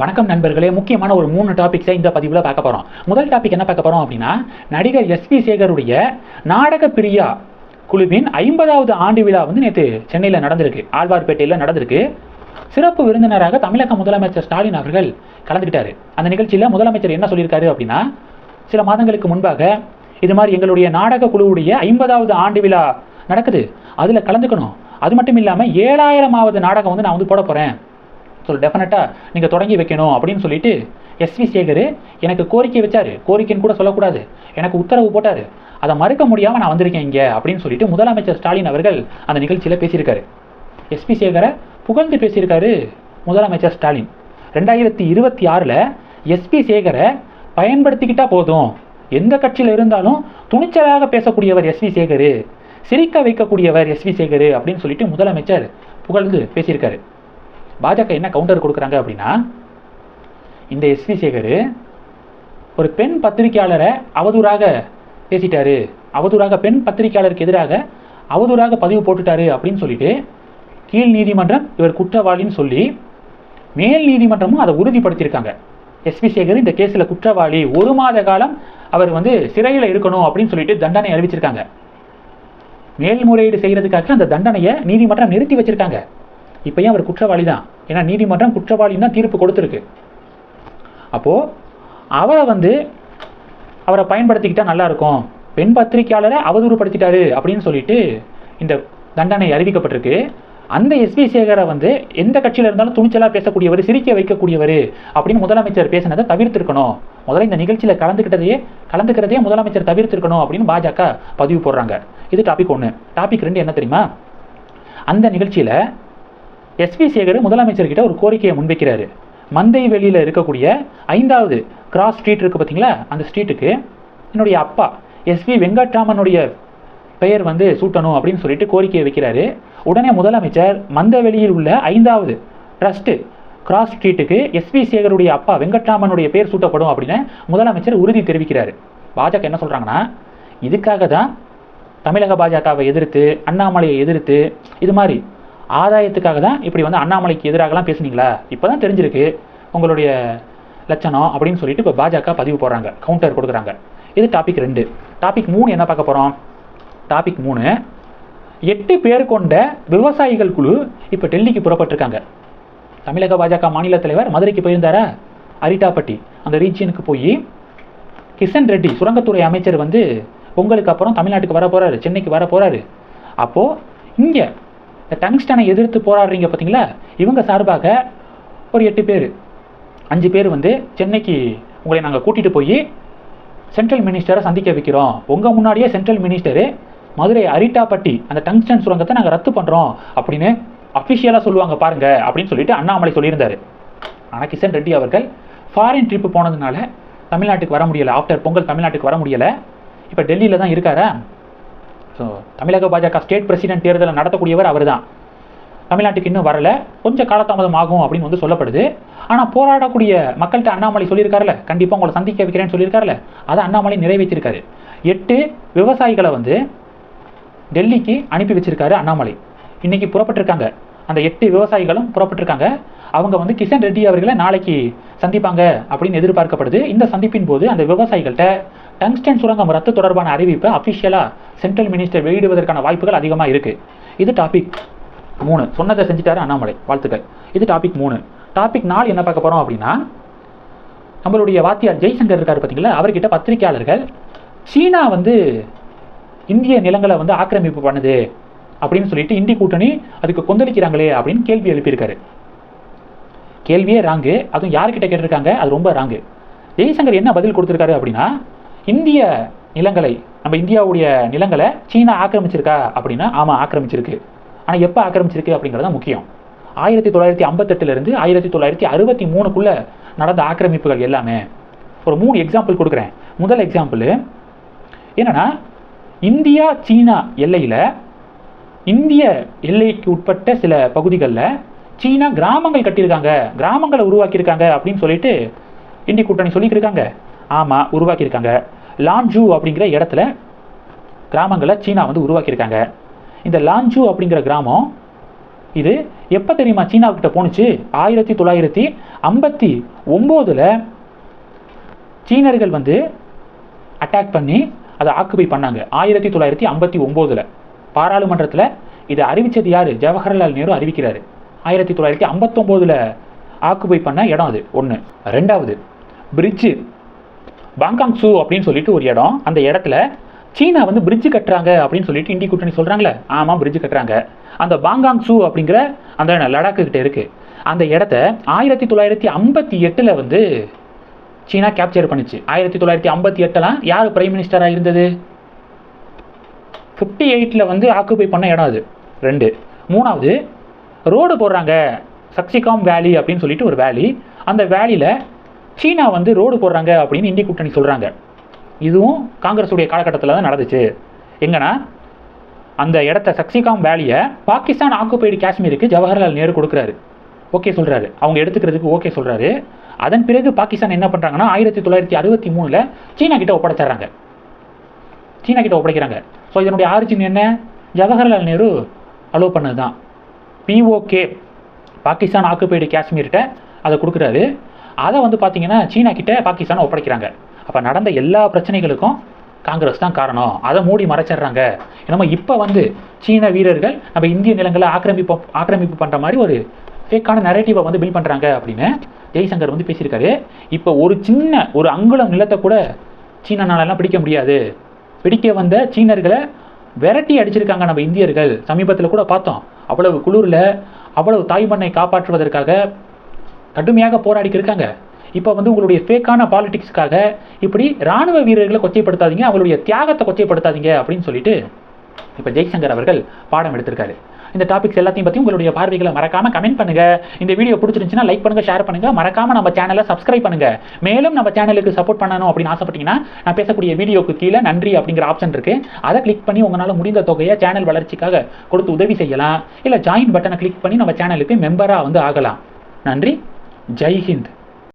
வணக்கம் நண்பர்களே முக்கியமான ஒரு மூணு டாபிக்ஸை இந்த பதிவில் பார்க்க போகிறோம் முதல் டாபிக் என்ன பார்க்க போகிறோம் அப்படின்னா நடிகர் எஸ்பி சேகருடைய நாடக பிரியா குழுவின் ஐம்பதாவது ஆண்டு விழா வந்து நேற்று சென்னையில் நடந்திருக்கு ஆழ்வார்பேட்டையில் நடந்திருக்கு. சிறப்பு விருந்தினராக தமிழக முதலமைச்சர் ஸ்டாலின் அவர்கள் கலந்துக்கிட்டாரு. அந்த நிகழ்ச்சியில் முதலமைச்சர் என்ன சொல்லியிருக்காரு அப்படின்னா சில மாதங்களுக்கு முன்பாக இது மாதிரி எங்களுடைய நாடக குழுவுடைய ஐம்பதாவது ஆண்டு விழா நடக்குது. அதில் கலந்துக்கணும். அது மட்டும் இல்லாமல் ஏழாயிரமாவது நாடகம் வந்து நான் வந்து போட போகிறேன் ஸோ டெஃபினட்டாக நீங்கள் தொடங்கி வைக்கணும் அப்படின்னு சொல்லிட்டு எஸ்வி சேகர் எனக்கு கோரிக்கை வச்சார். கோரிக்கைன்னு கூட சொல்லக்கூடாது. எனக்கு உத்தரவு போட்டார். அதை மறுக்க முடியாமல் நான் வந்திருக்கேன் இங்கே அப்படின்னு சொல்லிட்டு முதலமைச்சர் ஸ்டாலின் அவர்கள் அந்த நிகழ்ச்சியில் பேசியிருக்காரு. எஸ்பி சேகரை புகழ்ந்து பேசியிருக்காரு முதலமைச்சர் ஸ்டாலின். ரெண்டாயிரத்தி இருபத்தி ஆறில் எஸ்பி சேகரை பயன்படுத்திக்கிட்டால் போதும். எந்த கட்சியில் இருந்தாலும் துணிச்சலாக பேசக்கூடியவர் எஸ்வி சேகர் சிரிக்க வைக்கக்கூடியவர் எஸ்வி சேகர் அப்படின்னு சொல்லிட்டு முதலமைச்சர் புகழ்ந்து பேசியிருக்காரு. பாஜக என்ன கவுண்டர் கொடுக்குறாங்க அப்படின்னா இந்த எஸ்வி சேகர் ஒரு பெண் பத்திரிகையாளரை அவதூறாக பேசிட்டாரு. அவதூறாக பெண் பத்திரிகையாளருக்கு எதிராக அவதூறாக பதிவு போட்டுட்டாரு அப்படின்னு சொல்லிட்டு கீழ் நீதிமன்றம் இவர் குற்றவாளின்னு சொல்லி மேல் நீதிமன்றமும் அதை உறுதிப்படுத்தியிருக்காங்க. எஸ்வி சேகர் இந்த கேஸில் குற்றவாளி. ஒரு மாத காலம் அவர் வந்து சிறையில் இருக்கணும் அப்படின்னு சொல்லிட்டு தண்டனை அறிவிச்சிருக்காங்க. மேல்முறையீடு செய்கிறதுக்காக அந்த தண்டனையை நீதிமன்றம் நிறுத்தி வச்சிருக்காங்க. இப்பயும் அவர் குற்றவாளி தான் ஏன்னா நீதிமன்றம் குற்றவாளின்னு தான் தீர்ப்பு கொடுத்துருக்கு. அப்போது அவரை வந்து அவரை பயன்படுத்திக்கிட்டால் நல்லாயிருக்கும். பெண் பத்திரிகையாளரை அவதூறுப்படுத்திட்டாரு அப்படின்னு சொல்லிட்டு இந்த தண்டனை அறிவிக்கப்பட்டிருக்கு. அந்த எஸ்பி சேகரை வந்து எந்த கட்சியில் இருந்தாலும் துணிச்சலாக பேசக்கூடியவர் சிரிக்க வைக்கக்கூடியவர் அப்படின்னு முதலமைச்சர் பேசினதை தவிர்த்திருக்கணும். முதல்ல இந்த நிகழ்ச்சியில் கலந்துக்கிட்டதையே கலந்துக்கிறதையே முதலமைச்சர் தவிர்த்திருக்கணும் அப்படின்னு பாஜக பதிவு போடுறாங்க. இது டாபிக் ஒன்று டாபிக் ரெண்டு என்ன தெரியுமா? அந்த நிகழ்ச்சியில் எஸ்வி சேகர் முதலமைச்சர்கிட்ட ஒரு கோரிக்கையை முன்வைக்கிறாரு. மந்தை வெளியில் இருக்கக்கூடிய ஐந்தாவது கிராஸ் ஸ்ட்ரீட் இருக்குது பார்த்தீங்களா அந்த ஸ்ட்ரீட்டுக்கு என்னுடைய அப்பா எஸ்வி வெங்கட்ராமனுடைய பெயர் வந்து சூட்டணும் அப்படின்னு சொல்லிட்டு கோரிக்கையை வைக்கிறாரு. உடனே முதலமைச்சர் மந்தவெளியில் உள்ள ஐந்தாவது ட்ரஸ்ட்டு கிராஸ் ஸ்ட்ரீட்டுக்கு எஸ்வி சேகருடைய அப்பா வெங்கட்ராமனுடைய பெயர் சூட்டப்படும் அப்படின்னு முதலமைச்சர் உறுதி தெரிவிக்கிறாரு. பாஜக என்ன சொல்கிறாங்கன்னா இதுக்காக தான் தமிழக பாஜகவை எதிர்த்து அண்ணாமலையை எதிர்த்து இது மாதிரி ஆதாயத்துக்காக தான் இப்படி வந்து அண்ணாமலைக்கு எதிராகலாம் பேசுனீங்களா? இப்போ தான் தெரிஞ்சிருக்கு உங்களுடைய லட்சணம் அப்படின்னு சொல்லிட்டு இப்போ பாஜக பதிவு போடுறாங்க கவுண்டர் கொடுக்குறாங்க. இது டாபிக் ரெண்டு. டாபிக் மூணு என்ன பார்க்க போகிறோம் டாபிக் மூணு. எட்டு பேர் கொண்ட விவசாயிகள் குழு இப்போ டெல்லிக்கு புறப்பட்டிருக்காங்க. தமிழக பாஜக மாநில தலைவர் மதுரைக்கு போயிருந்தாரா? அரிட்டாப்பட்டி. அந்த ரீஜியனுக்கு போய் கிஷன் ரெட்டி சுரங்கத்துறை அமைச்சர் வந்து பொங்கலுக்கு அப்புறம் தமிழ்நாட்டுக்கு வர போகிறாரு சென்னைக்கு வர போகிறாரு அப்போது இங்கே இந்த டங்ஸ்டனை எதிர்த்து போராடுறீங்க பார்த்தீங்களா இவங்க சார்பாக ஒரு எட்டு பேர். அஞ்சு பேர் வந்து சென்னைக்கு உங்களை நாங்கள் கூட்டிகிட்டு போய் சென்ட்ரல் மினிஸ்டரை சந்திக்க வைக்கிறோம். உங்கள் முன்னாடியே சென்ட்ரல் மினிஸ்டரு மதுரை அரிட்டாப்பட்டி அந்த டங்ஸ்டன் சுரங்கத்தை நாங்கள் ரத்து பண்ணுறோம் அப்படின்னு அஃபிஷியலாக சொல்லுவாங்க பாருங்க அப்படின்னு சொல்லிட்டு அண்ணாமலை சொல்லியிருந்தாரு. ஆனால் கிஷன் ரெட்டி அவர்கள் ஃபாரின் ட்ரிப்பு போனதுனால தமிழ்நாட்டுக்கு வர முடியலை. ஆஃப்டர் பொங்கல் தமிழ்நாட்டுக்கு வர முடியலை. இப்போ டெல்லியில் தான் இருக்காரா? ஸோ தமிழக பாஜக ஸ்டேட் பிரசிடென்ட் தேர்தலை நடத்தக்கூடியவர் அவர் தான் தமிழ்நாட்டுக்கு இன்னும் வரல. கொஞ்சம் காலதாமதம் ஆகும் அப்படின்னு வந்து சொல்லப்படுது. ஆனால் போராடக்கூடிய மக்கள்கிட்ட அண்ணாமலை சொல்லியிருக்காருல கண்டிப்பாக உங்களை சந்திக்க வைக்கிறேன்னு சொல்லியிருக்காருல அதை அண்ணாமலை நிறைவேற்றிருக்காரு. எட்டு விவசாயிகளை வந்து டெல்லிக்கு அனுப்பி வச்சிருக்காரு அண்ணாமலை. இன்னைக்கு புறப்பட்டிருக்காங்க. அந்த எட்டு விவசாயிகளும் புறப்பட்டிருக்காங்க. அவங்க வந்து கிஷன் ரெட்டி அவர்களை நாளைக்கு சந்திப்பாங்க அப்படின்னு எதிர்பார்க்கப்படுது. இந்த சந்திப்பின் போது அந்த விவசாயிகள்கிட்ட டங்ஸ்டன் சுரங்கம் ரத்து தொடர்பான அறிவிப்பை அஃபிஷியலாக சென்ட்ரல் மினிஸ்டர் வெளியிடுவதற்கான வாய்ப்புகள் அதிகமாக இருக்குது இது டாபிக் மூணு. சொன்னதை செஞ்சுட்டாரு அண்ணாமலை. வாழ்த்துக்கள். இது டாபிக் மூணு. டாபிக் நாலு என்ன பார்க்க போகிறோம் அப்படின்னா நம்மளுடைய வாத்தியார் ஜெய்சங்கர் இருக்கார் பார்த்தீங்களா அவர்கிட்ட பத்திரிகையாளர்கள் சீனா வந்து இந்திய நிலங்களை வந்து ஆக்கிரமிப்பு பண்ணுது அப்படின்னு சொல்லிட்டு இந்தி கூட்டணி அதுக்கு கொந்தளிக்கிறாங்களே அப்படின்னு கேள்வி எழுப்பியிருக்காரு. கேள்வியே ராங்கு அதுவும் யார்கிட்ட கேட்டிருக்காங்க? அது ரொம்ப ராங்கு ஜெய்சங்கர் என்ன பதில் கொடுத்துருக்காரு அப்படின்னா இந்திய நிலங்களை நம்ம இந்தியாவுடைய நிலங்களை சீனா ஆக்கிரமிச்சிருக்கா அப்படின்னா ஆமாம் ஆக்கிரமிச்சிருக்கு. ஆனால் எப்போ ஆக்கிரமிச்சிருக்கு அப்படிங்கிறது தான் முக்கியம். ஆயிரத்தி தொள்ளாயிரத்தி ஐம்பத்தெட்டுலேருந்து ஆயிரத்தி தொள்ளாயிரத்தி அறுபத்தி மூணுக்குள்ளே நடந்த ஆக்கிரமிப்புகள் எல்லாமே. ஒரு மூணு எக்ஸாம்பிள் கொடுக்குறேன். முதல் எக்ஸாம்பிள் என்னென்னா இந்தியா சீனா எல்லையில் இந்திய எல்லைக்கு உட்பட்ட சில பகுதிகளில் சீனா கிராமங்கள் கட்டியிருக்காங்க கிராமங்களை உருவாக்கியிருக்காங்க அப்படின்னு சொல்லிட்டு இந்திய கூட்டணி சொல்லிட்டு இருக்காங்க. ஆமாம் உருவாக்கியிருக்காங்க. லான்ஜூ அப்படிங்கிற இடத்துல கிராமங்களை சீனா வந்து உருவாக்கியிருக்காங்க. இந்த லான்ஜூ அப்படிங்கிற கிராமம் இது எப்போ தெரியுமா சீனாவுக்கிட்ட போணுச்சு? ஆயிரத்தி தொள்ளாயிரத்தி ஐம்பத்தி ஒம்போதில் சீனர்கள் வந்து அட்டாக் பண்ணி அதை ஆக்குபை பண்ணாங்க. ஆயிரத்தி தொள்ளாயிரத்தி ஐம்பத்தி ஒம்போதில். பாராளுமன்றத்தில் இதை அறிவிச்சது யார்? ஜவஹர்லால் நேரு அறிவிக்கிறாரு. ஆயிரத்தி தொள்ளாயிரத்தி ஐம்பத்தொம்போதில் ஆக்குபை பண்ண இடம் அது ஒன்று ரெண்டாவது பிரிட்ஜு பாங்காங் சூ அப்படின்னு சொல்லிட்டு ஒரு இடம். அந்த இடத்துல சீனா வந்து பிரிட்ஜ் கட்டுறாங்க அப்படின்னு சொல்லிட்டு இந்திய கூட்டணி சொல்கிறாங்களே ஆமாம் பிரிட்ஜ் கட்டுறாங்க. அந்த பாங்காங் சூ அப்படிங்கிற அந்த லடாக்கு கிட்ட இருக்குது அந்த இடத்த ஆயிரத்தி தொள்ளாயிரத்தி ஐம்பத்தி எட்டில் வந்து சீனா கேப்சர் பண்ணுச்சு. ஆயிரத்தி தொள்ளாயிரத்தி ஐம்பத்தி எட்டெல்லாம் யார் பிரைம் மினிஸ்டராக இருந்தது? ஃபிஃப்டி எயிட்டில் வந்து ஆக்குபை பண்ண இடம் அது. ரெண்டு. மூணாவது ரோடு போடுறாங்க. சக்சிகாம் வேலி அப்படின்னு சொல்லிட்டு ஒரு வேலி அந்த வேலியில் சீனா வந்து ரோடு போடுறாங்க அப்படின்னு இந்திய கூட்டணி சொல்கிறாங்க இதுவும் காங்கிரஸுடைய காலகட்டத்தில் தான் நடந்துச்சு. எங்கன்னா அந்த இடத்த சக்சிகாம் வேலியை பாகிஸ்தான் ஆக்குபைடு காஷ்மீருக்கு ஜவஹர்லால் நேரு கொடுக்குறாரு. ஓகே சொல்கிறாரு அவங்க எடுத்துக்கிறதுக்கு ஓகே சொல்கிறாரு அதன் பிறகு பாகிஸ்தான் என்ன பண்ணுறாங்கன்னா ஆயிரத்தி தொள்ளாயிரத்தி அறுபத்தி மூணில் சீனா கிட்ட ஒப்படைச்சிடுறாங்க. சீனா கிட்ட ஒப்படைக்கிறாங்க. ஸோ இதனுடைய ஆரிஜின் என்ன? ஜவஹர்லால் நேரு அலோவ் பண்ணது தான் பிஓகே பாகிஸ்தான் ஆக்குபைடு காஷ்மீர்கிட்ட அதை கொடுக்குறாரு. அதை வந்து பார்த்திங்கன்னா சீனா கிட்டே பாகிஸ்தான் ஒப்படைக்கிறாங்க. அப்போ நடந்த எல்லா பிரச்சனைகளுக்கும் காங்கிரஸ் தான் காரணம். அதை மூடி மறைச்சிடுறாங்க. நம்ம இப்போ வந்து சீன வீரர்கள் நம்ம இந்திய நிலங்களை ஆக்கிரமிப்பு ஆக்கிரமிப்பு பண்ணுற மாதிரி ஒரு ஃபேக்கான நரேட்டிவை வந்து பில்ட் பண்ணுறாங்க அப்படின்னு ஜெய்சங்கர் வந்து பேசியிருக்காரு. இப்போ ஒரு சின்ன ஒரு அங்குலம் நிலத்தை கூட சீனானாலெல்லாம் பிடிக்க முடியாது. பிடிக்க வந்த சீனர்களை விரட்டி அடிச்சிருக்காங்க நம்ம இந்தியர்கள். சமீபத்தில் கூட பார்த்தோம். அவ்வளவு குளிரில் அவ்வளவு தாய்மண்ணை காப்பாற்றுவதற்காக கடுமையாக போராடிக்கு இருக்காங்க. இப்போ வந்து உங்களுடைய ஃபேக்கான பாலிடிக்ஸ்க்காக இப்படி ராணுவ வீரர்களை கொச்சைப்படுத்தாதீங்க அவங்களுடைய தியாகத்தை கொச்சைப்படுத்தாதீங்க அப்படின்னு சொல்லிட்டு இப்போ ஜெய்சங்கர் அவர்கள் பாடம் எடுத்திருக்காரு. இந்த டாபிக்ஸ் எல்லாத்தையும் பற்றி உங்களுடைய பார்வைகளை மறக்காமல் கமெண்ட் பண்ணுங்கள் இந்த வீடியோ பிடிச்சிருந்துச்சுன்னா லைக் பண்ணுங்கள் ஷேர் பண்ணுங்கள் மறக்காமல் நம்ம சேனலை சப்ஸ்கிரைப் பண்ணுங்கள் மேலும் நம்ம சேனலுக்கு சப்போர்ட் பண்ணணும் அப்படின்னு ஆசைப்பட்டீங்கன்னா நான் பேசக்கூடிய வீடியோக்கு கீழே நன்றி அப்படிங்கிற ஆப்ஷன் இருக்குது அதை கிளிக் பண்ணி உங்களால் முடிந்த தொகையை சேனல் வளர்ச்சிக்காக கொடுத்து உதவி செய்யலாம். இல்லை ஜாயின் பட்டனை கிளிக் பண்ணி நம்ம சேனலுக்கு மெம்பராக வந்து ஆகலாம். நன்றி. जय हिंद।